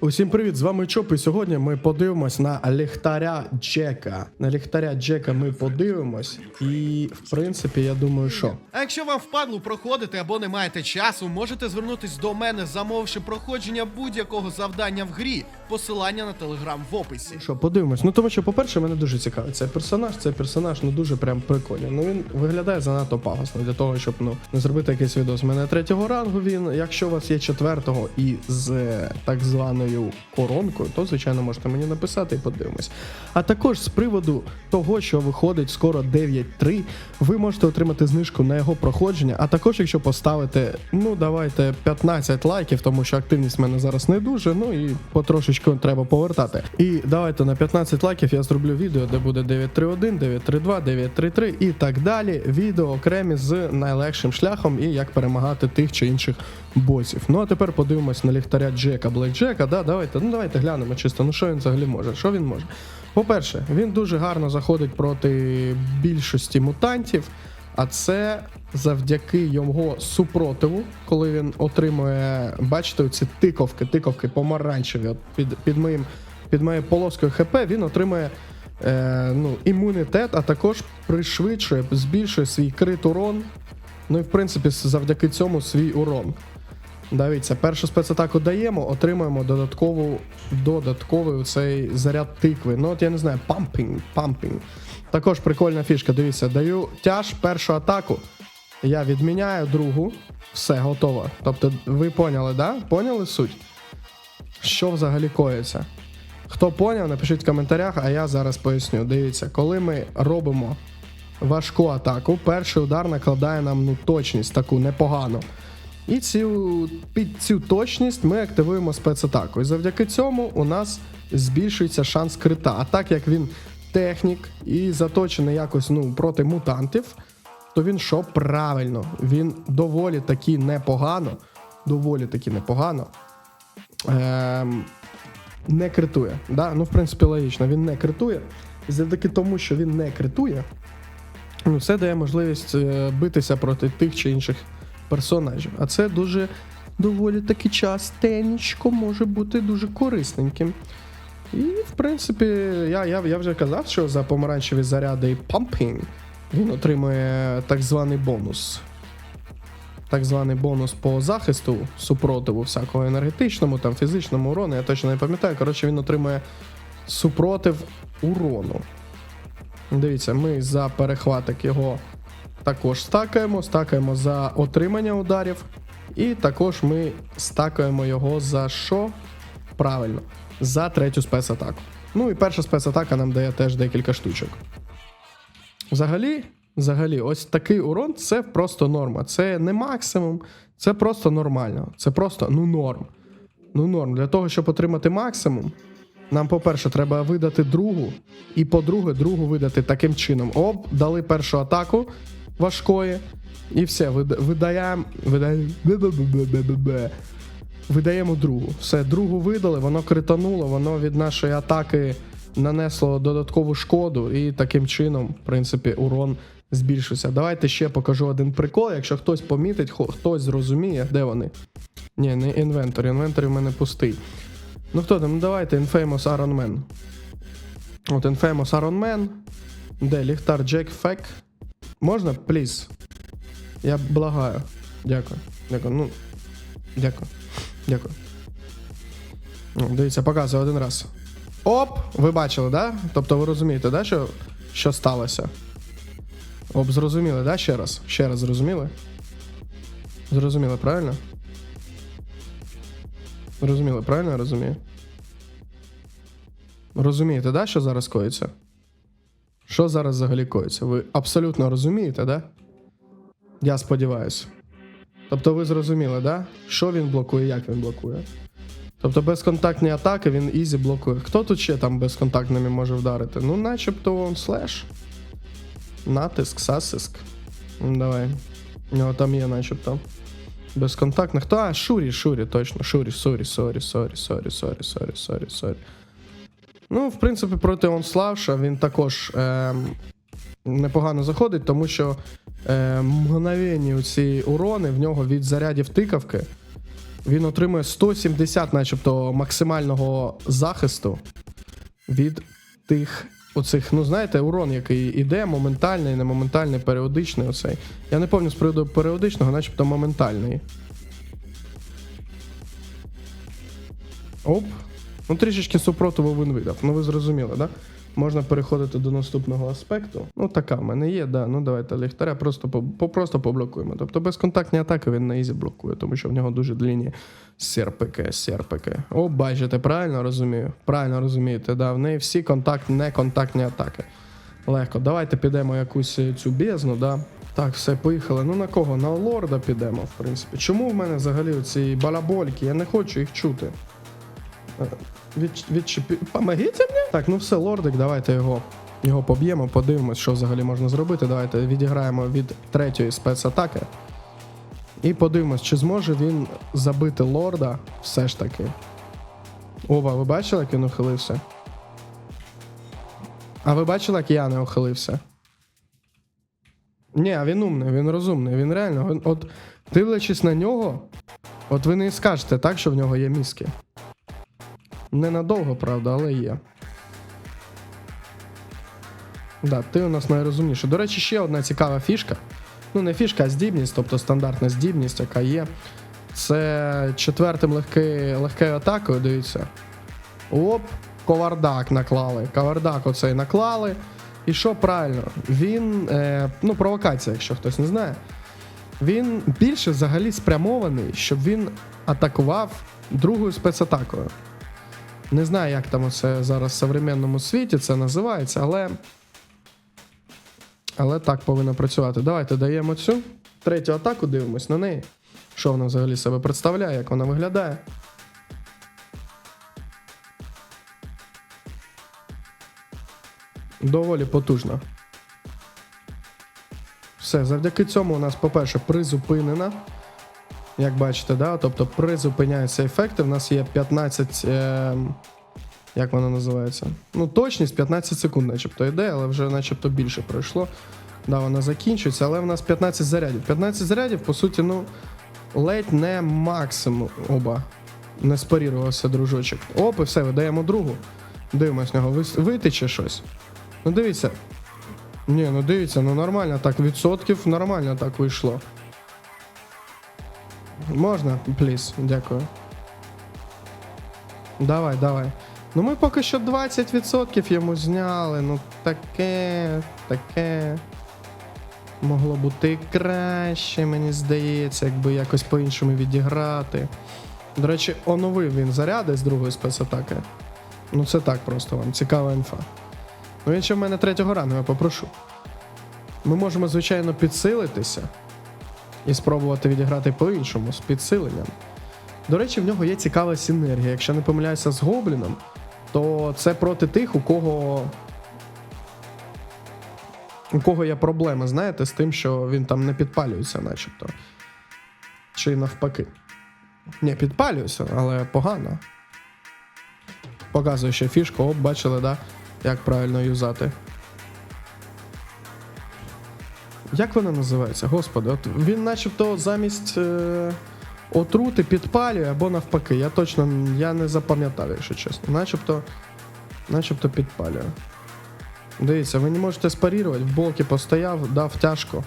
Усім привіт! З вами Чоп, і сьогодні ми подивимось на ліхтаря Джека. На ліхтаря Джека ми подивимось, і в принципі, я думаю, що. А якщо вам впадло проходити або не маєте часу, можете звернутись до мене, замовивши проходження будь-якого завдання в грі. Посилання на телеграм в описі. Що, подивимось? Ну тому що, по-перше, мене дуже цікавить цей персонаж. Цей персонаж ну дуже прям прикольний. Ну він виглядає занадто пафосно для того, щоб ну не зробити якийсь відос. У мене третього рангу він. Якщо у вас є четвертого і з так званою коронкою, то звичайно можете мені написати і подивимось. А також з приводу того, що виходить скоро 9.3, ви можете отримати знижку на його проходження. А також, якщо поставите, ну давайте 15 лайків, тому що активність в мене зараз не дуже. Ну і потрошечку треба повертати. І давайте на 15 лайків я зроблю відео, де буде 931, 932, 933 і так далі. Відео окремі з найлегшим шляхом і як перемагати тих чи інших босів. Ну а тепер подивимось на ліхтаря Джека Блек Джека. Да, давайте, ну давайте глянемо чисто. Ну що він взагалі може? Що він може? По-перше, він дуже гарно заходить проти більшості мутантів. А це завдяки його супротиву, коли він отримує, бачите, ці тиковки, тиковки помаранчеві. От під, під моїм під моєю полоскою ХП він отримує е, ну, імунітет, а також пришвидшує, збільшує свій крит урон. Ну і в принципі, завдяки цьому свій урон. Дивіться, першу спецатаку даємо, отримуємо додаткову, додатковий цей заряд тикви. Ну от я не знаю, пампінг, пампінг. Також прикольна фішка. Дивіться, даю тяж першу атаку. Я відміняю другу, все готово. Тобто, ви поняли, да? Поняли суть? Що взагалі коїться? Хто поняв, напишіть в коментарях, а я зараз поясню. Дивіться, коли ми робимо важку атаку, перший удар накладає нам ну, точність таку непогану. І цю, під цю точність ми активуємо спецатаку. І завдяки цьому у нас збільшується шанс крита. А так як він технік і заточений якось ну, проти мутантів, то він що правильно, він доволі таки непогано, доволі таки непогано. Ем, не критує. Да? Ну, в принципі, логічно, він не критує. І завдяки тому, що він не критує, ну, це дає можливість е, битися проти тих чи інших персонажів. А це дуже доволі таки частенечко може бути дуже корисненьким. І, в принципі, я, я, я вже казав, що за помаранчеві заряди пампінг він отримує так званий бонус. Так званий бонус по захисту супротиву всякого енергетичному, там фізичному урону, я точно не пам'ятаю. Коротше, він отримує супротив урону. Дивіться, ми за перехватик його також стакаємо, стакаємо за отримання ударів. І також ми стакаємо його за що? Правильно, за третю спецатаку. Ну і перша спецатака нам дає теж декілька штучок. Взагалі, взагалі, ось такий урон це просто норма. Це не максимум, це просто нормально. Це просто ну норм. Ну норм. Для того, щоб отримати максимум, нам, по-перше, треба видати другу, і по-друге, другу видати таким чином. Оп, дали першу атаку важкої, і все, видаємо. Видаємо. Видаємо другу. Все, другу видали, воно критануло, воно від нашої атаки нанесло додаткову шкоду, і таким чином, в принципі, урон збільшився. Давайте ще покажу один прикол. Якщо хтось помітить, хтось зрозуміє, де вони. Ні, не інвентор. Інвентор в мене пустий. Ну хто там? Ну давайте Infamous Iron Man. От Infamous Iron Man. Де ліхтар Джек Фек. Можна, пліз? Я благаю. Дякую. Дякую. Ну. Дякую. Дякую. Ну, дивіться, показую один раз. Оп! Ви бачили, да? Тобто ви розумієте, да, що, що сталося? Оп, зрозуміли, да? Ще раз. Ще раз зрозуміли? Зрозуміли, правильно? Розуміли, правильно я розумію? Розумієте, да, що зараз коїться? Що зараз взагалі коїться? Ви абсолютно розумієте, да? Я сподіваюся. Тобто ви зрозуміли, да? Що він блокує, як він блокує. Тобто безконтактні атаки він ізі блокує. Хто тут ще там безконтактними може вдарити? Ну, начебто он слеш. Натиск, сасиск. Давай. У нього там є начебто. Безконтактних. Хто? А, Шурі, Шурі, точно. Шурі, сорі, сорі, сорі, сорі, сорі, сорі, сорі, сорі. Ну, в принципі, проти Онславша він також ем, непогано заходить, тому що е, мгновенні ці урони в нього від зарядів тикавки Він отримує 170, начебто, максимального захисту від тих оцих, ну знаєте, урон, який іде, моментальний, не моментальний, періодичний. Оцей. Я не пам'ятаю з приводу періодичного, начебто моментальний. Оп. Ну, трішечки супротиву він видав. Ну, ви зрозуміли, да? Можна переходити до наступного аспекту. Ну, така в мене є, да. Ну давайте ліхтаря просто, по, просто поблокуємо. Тобто безконтактні атаки він на ізі блокує, тому що в нього дуже длінні серпики, серпики. О, бачите, правильно розумію. Правильно розумієте, да. В неї всі контакт, неконтактні атаки. Легко. Давайте підемо якусь е, цю бездну, да. Так, все, поїхали. Ну на кого? На лорда підемо, в принципі. Чому в мене взагалі ці балабольки? Я не хочу їх чути. Від, відчепі... Помогите мені? Так, ну все, лордик, давайте його, його поб'ємо, подивимось, що взагалі можна зробити. Давайте відіграємо від третьої спецатаки. І подивимось, чи зможе він забити лорда все ж таки. Ова, ви бачили, як він ухилився? А ви бачили, як я не ухилився? Ні, він умний, він розумний, він реально. От дивлячись на нього, от ви не скажете так, що в нього є мізки. Ненадовго, правда, але є. Да, ти у нас найрозумніший. До речі, ще одна цікава фішка. Ну, не фішка, а здібність, тобто стандартна здібність, яка є. Це четвертим легки, легкою атакою, дивіться. Оп, ковардак наклали. Ковардак оцей наклали. І що правильно? Він, е, ну, провокація, якщо хтось не знає. Він більше взагалі спрямований, щоб він атакував другою спецатакою. Не знаю, як там це зараз в современному світі це називається, але. Але так повинно працювати. Давайте даємо цю третю атаку, дивимось на неї. Що вона взагалі себе представляє, як вона виглядає. Доволі потужно. Все, завдяки цьому у нас, по-перше, призупинена. Як бачите, да? тобто призупиняються ефекти. У нас є 15. Е, як вона називається? Ну, точність 15 секунд, начебто йде, але вже начебто більше пройшло. Да, вона закінчується, але в нас 15 зарядів. 15 зарядів, по суті, ну, ледь не максимум. Оба. Не спарірувався дружочок. Оп, і все, видаємо другу. Дивимось нього. Витече щось. Ну дивіться. Ні, ну дивіться, ну нормально так, відсотків нормально так вийшло. Можна, пліс, дякую. Давай, давай. Ну ми поки що 20% йому зняли. Ну таке, таке. Могло бути краще, мені здається, якби якось по-іншому відіграти. До речі, оновив він заряди з другої спецатаки. Ну це так просто вам, цікава інфа. Ну він ще в мене третього рангу, я попрошу. Ми можемо, звичайно, підсилитися і спробувати відіграти по-іншому з підсиленням. До речі, в нього є цікава синергія. Якщо не помиляюся з гобліном, то це проти тих, у кого. У кого є проблеми, знаєте, з тим, що він там не підпалюється, начебто. Чи навпаки. Ні, підпалюється, але погано. Показує ще фішку, оп, бачили, да? Як правильно юзати. Як вона називається? Господи, от він начебто замість е, отрути підпалює або навпаки. Я точно я не запам'ятав, якщо чесно. Начебто, начебто підпалює. Дивіться, ви не можете спарірувати, в боки постояв, дав тяжко,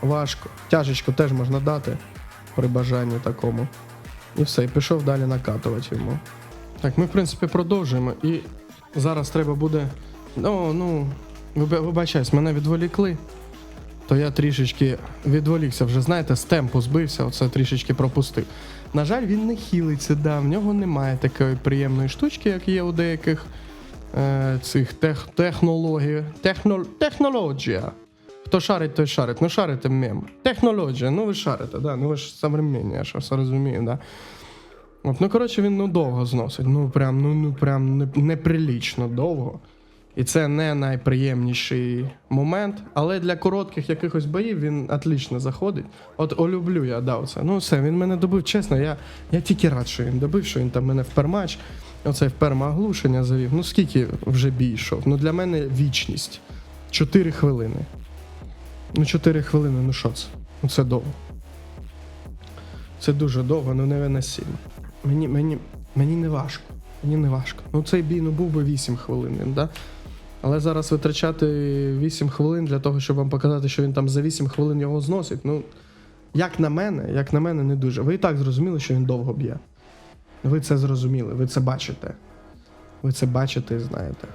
важко. Тяжечку теж можна дати при бажанні такому. І все, і пішов далі накатувати йому. Так, ми в принципі продовжуємо. І зараз треба буде. Ну, ну, виба- вибачаюсь, мене відволікли. То я трішечки відволікся, вже знаєте, з темпу збився, оце трішечки пропустив. На жаль, він не хілиться, да, в нього немає такої приємної штучки, як є у деяких е, цих тех, технологій. Техно, технологія. Хто шарить, той шарить. Ну шарите мем. Технологія, ну ви шарите, да, ну ви ж современні, я ж все розумію, да. От, ну, коротше, він ну довго зносить. Ну прям, ну, ну прям неприлічно довго. І це не найприємніший момент. Але для коротких якихось боїв він отлично заходить. От олюблю я це. Ну все, він мене добив, чесно, я, я тільки рад, що він добив, що він там мене в пермач. Оце в пермооглушення завів. Ну скільки вже бій йшов? Ну для мене вічність. Чотири хвилини. Ну, чотири хвилини, ну що це? Ну це довго. Це дуже довго, ну невиносимо. Мені, мені, мені не важко. Мені не важко. Ну цей бій ну був би 8 хвилин, да? Але зараз витрачати 8 хвилин для того, щоб вам показати, що він там за 8 хвилин його зносить. Ну, як на мене, як на мене, не дуже. Ви і так зрозуміли, що він довго б'є. Ви це зрозуміли, ви це бачите. Ви це бачите і знаєте.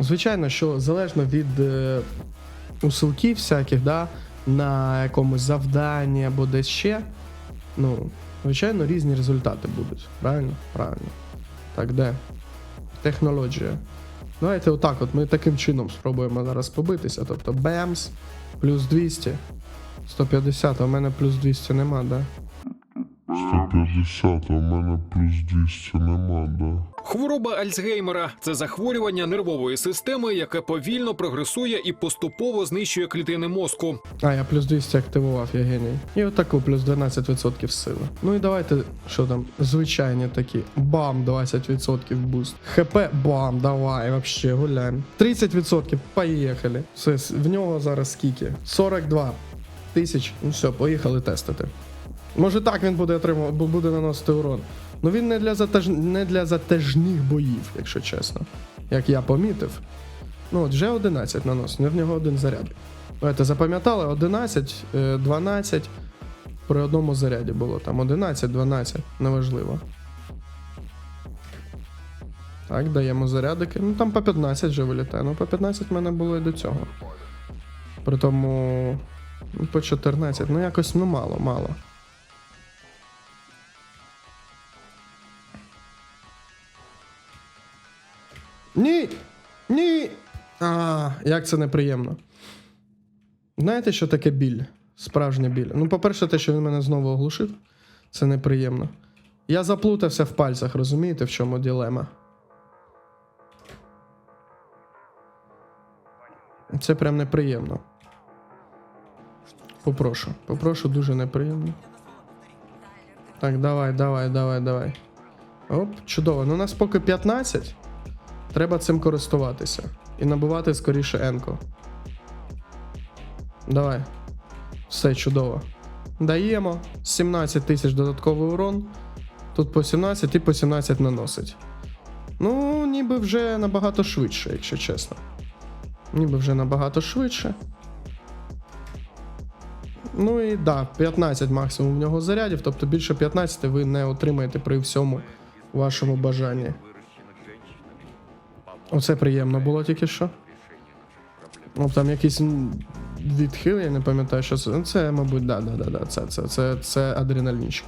Звичайно, що залежно від е, усилків всяких, да, на якомусь завданні або десь ще, ну, звичайно, різні результати будуть. Правильно? Правильно. Так, де? Технологія. Давайте отак, от ми таким чином спробуємо зараз побитися. Тобто бемс, плюс 200, 150, а в мене плюс 200 нема, да? 150, а в мене плюс 200 нема, да. Хвороба Альцгеймера це захворювання нервової системи, яке повільно прогресує і поступово знищує клітини мозку. А, я плюс 200 активував, я геній. І отаку плюс 12% сили. Ну і давайте, що там, звичайні такі. Бам, 20% буст. ХП, бам, давай, вообще гуляємо. 30%, поїхали. Все, в нього зараз скільки? 42 тисяч. Ну все, поїхали тестити. Може так він буде отримувати, буде наносити урон. Ну він не для затяж... не для затяжних боїв, якщо чесно. Як я помітив. Ну, от вже 11 наносить, в нього один заряд. Давайте запам'ятали 11, е, 12 при одному заряді було. Там 11, 12, неважливо. Так, даємо зарядики. Ну там по 15 вже вилітає. Ну по 15 в мене було і до цього. При тому. ну, По 14. Ну якось ну мало, мало. Ні! Ні! А, як це неприємно. Знаєте, що таке біль? Справжня біль. Ну, по-перше, те, що він мене знову оглушив, це неприємно. Я заплутався в пальцях, розумієте, в чому ділема? Це прям неприємно. Попрошу. Попрошу, дуже неприємно. Так, давай, давай, давай, давай. Оп, чудово. Ну, у нас поки 15. Треба цим користуватися. І набувати скоріше енко. Давай. Все чудово. Даємо 17 тисяч додатковий урон. Тут по 17 і по 17 наносить. Ну, ніби вже набагато швидше, якщо чесно. Ніби вже набагато швидше. Ну і да, 15 максимум в нього зарядів, тобто більше 15 ви не отримаєте при всьому вашому бажанні. Оце приємно було тільки що. Ну, там якийсь відхил, я не пам'ятаю, що це. Ну, Це, мабуть, да, да, да, да. Це, це, це, це адреналінчик.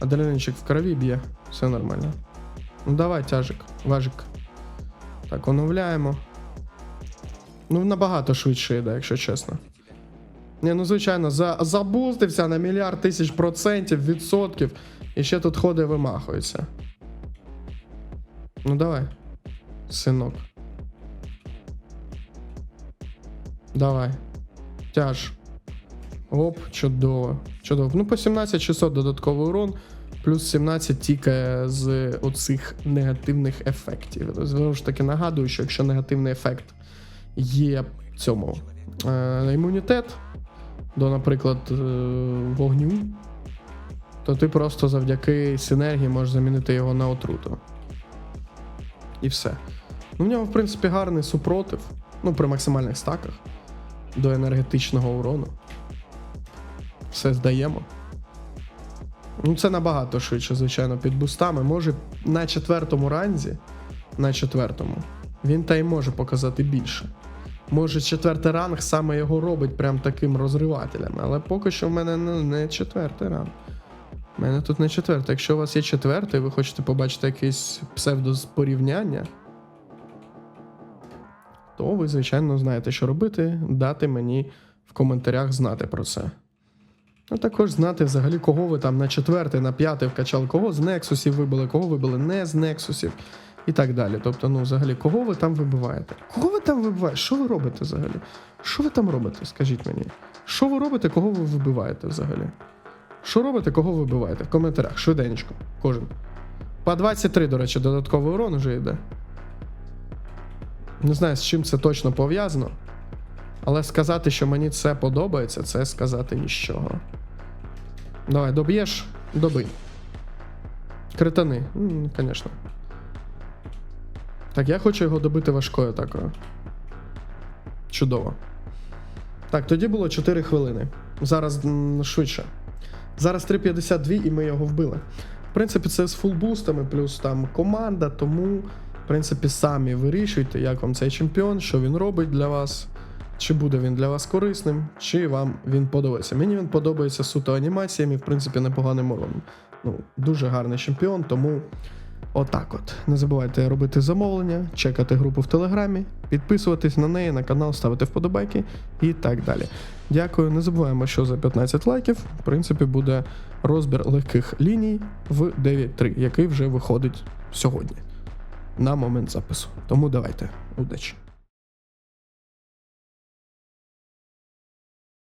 Адреналінчик в крові б'є, все нормально. Ну давай, тяжик, важик. Так, оновляємо. Ну, набагато швидше йде, якщо чесно. Ні, ну звичайно, за, забустився на мільярд тисяч процентів, відсотків. І ще тут ходить вимахується. Ну давай, синок. Давай. Тяж. Оп, чудово. Чудово. Ну, по 17600 додатковий урон, плюс 17 тільки з оцих негативних ефектів. Знову ж таки нагадую, що якщо негативний ефект є цьому е, імунітет до, наприклад, е, вогню, то ти просто завдяки синергії можеш замінити його на отруту. І все. Ну, в нього, в принципі, гарний супротив. Ну, при максимальних стаках до енергетичного урону. Все здаємо. Ну, це набагато швидше, звичайно, під бустами. Може, на четвертому ранзі, на четвертому, він та й може показати більше. Може, четвертий ранг саме його робить прям таким розривателем. Але поки що в мене ну, не четвертий ранг. У мене тут не четвертий. Якщо у вас є четвертий, ви хочете побачити якесь псевдопорівняння, то ви, звичайно, знаєте, що робити, дати мені в коментарях знати про це. А також знати взагалі, кого ви там на четвертий, на п'ятий вкачали, кого з Нексусів вибили, кого вибили не з Нексусів і так далі. Тобто, ну, взагалі, кого ви там вибиваєте? Кого ви там вибиваєте? Що ви робите взагалі? Що ви там робите? Скажіть мені. Що ви робите, кого ви вибиваєте взагалі? Що робите, кого ви вбиваєте? В коментарях, швиденько, кожен. По 23, до речі, додатковий урон вже йде. Не знаю, з чим це точно пов'язано. Але сказати, що мені це подобається, це сказати нічого. Давай, доб'єш, добий. Критани, звісно. Так, я хочу його добити важкою атакою. Чудово. Так, тоді було 4 хвилини. Зараз м, швидше. Зараз 3.52 і ми його вбили. В принципі, це з фулбустами, плюс там команда, тому, в принципі, самі вирішуйте, як вам цей чемпіон, що він робить для вас, чи буде він для вас корисним, чи вам він подобається. Мені він подобається суто анімаціями, в принципі, непоганим уроном. Ну, дуже гарний чемпіон, тому отак от. Не забувайте робити замовлення, чекати групу в Телеграмі, підписуватись на неї, на канал, ставити вподобайки і так далі. Дякую. Не забуваємо, що за 15 лайків, в принципі, буде розбір легких ліній в 9.3, який вже виходить сьогодні на момент запису. Тому давайте, удачі.